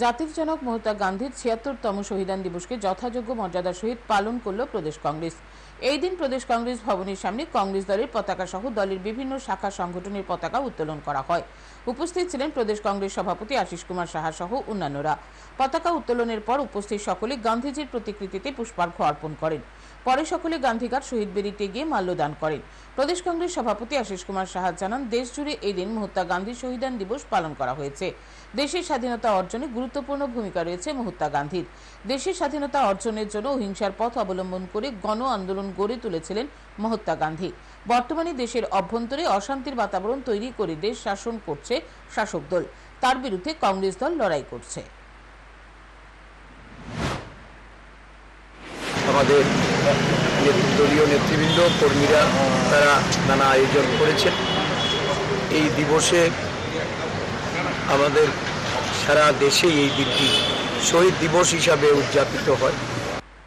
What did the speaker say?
জাতির জনক মহাত্মা গান্ধীর ছিয়াত্তরতম শহীদান দিবসকে যথাযোগ্য মর্যাদার সহিত পালন করল প্রদেশ কংগ্রেস। এই দিন প্রদেশ কংগ্রেস ভবনের সামনে কংগ্রেস দলের পতাকা সহ দলের বিভিন্ন শাখা সংগঠনের পতাকা উত্তোলন করা হয়। উপস্থিত ছিলেন প্রদেশ কংগ্রেস সভাপতি আশিস কুমার সাহা সহ অন্যান্যরা। পতাকা উত্তোলনের পর উপস্থিত সকলে গান্ধীজির প্রতিকৃতিতে পুষ্পার্ঘ্য অর্পণ করেন। পরে সকলে গান্ধীঘাট শহীদ বেদিতে গিয়ে মাল্যদান করেন। প্রদেশ কংগ্রেস সভাপতি আশিস কুমার সাহা জানান দেশ জুড়ে এই দিন মহাত্মা গান্ধী শহীদান দিবস পালন করা হয়েছে। দেশের স্বাধীনতা অর্জনে গুরুত্বপূর্ণ ভূমিকা রয়েছে মহাত্মা গান্ধীর। দেশের স্বাধীনতা অর্জনের জন্য অহিংসার পথ অবলম্বন করে গণ আন্দোলন গড়ে তুলেছিলেন মহাত্মা গান্ধী। বর্তমানে দেশের অভ্যন্তরে অশান্তির বাতাবরণ তৈরি করে দেশ শাসন করছে শাসক দল। তার বিরুদ্ধে কংগ্রেস দল লড়াই করছে। আমাদের দলীয় নেতৃবৃন্দ, কর্মীরা, তারা নানা আয়োজন করেছেন। এই দিবসে আমাদের সারা দেশে এই দিনটি শহীদ দিবস হিসাবে উদযাপিত হয়।